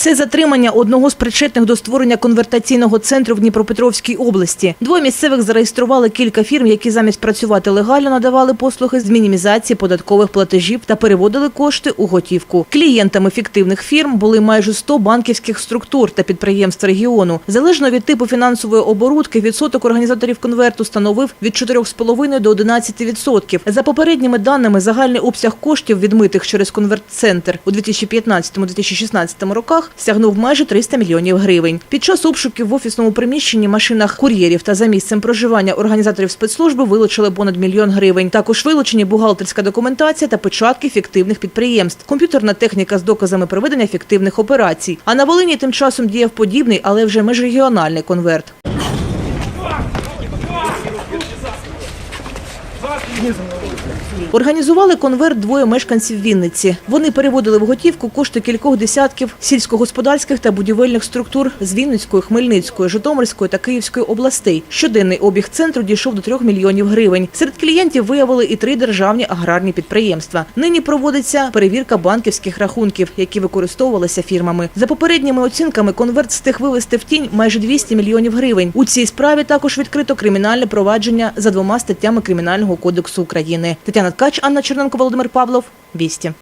Це затримання одного з причетних до створення конвертаційного центру в Дніпропетровській області. Двоє місцевих зареєстрували кілька фірм, які замість працювати легально надавали послуги з мінімізації податкових платежів та переводили кошти у готівку. Клієнтами фіктивних фірм були майже 100 банківських структур та підприємств регіону. Залежно від типу фінансової оборудки, відсоток організаторів конверту становив від 4,5 до 11%. За попередніми даними, загальний обсяг коштів, відмитих через конвертцентр у 2015-2016 роках, сягнув майже 300 мільйонів гривень. Під час обшуків в офісному приміщенні, машинах кур'єрів та за місцем проживання організаторів спецслужби вилучили понад мільйон гривень. Також вилучені бухгалтерська документація та печатки фіктивних підприємств, комп'ютерна техніка з доказами проведення фіктивних операцій. А на Волині тим часом діяв подібний, але вже межрегіональний конверт. Організували конверт двоє мешканців Вінниці. Вони переводили в готівку кошти кількох десятків сільськогосподарських та будівельних структур з Вінницької, Хмельницької, Житомирської та Київської областей. Щоденний обіг центру дійшов до трьох мільйонів гривень. Серед клієнтів виявили і три державні аграрні підприємства. Нині проводиться перевірка банківських рахунків, які використовувалися фірмами. За попередніми оцінками, конверт встиг вивести в тінь майже 200 мільйонів гривень. У цій справі також відкрито кримінальне провадження за двома статтями Кримінального кодексу України. Тетяна Ткач, Анна Черненко, Володимир Павлов. Вісті.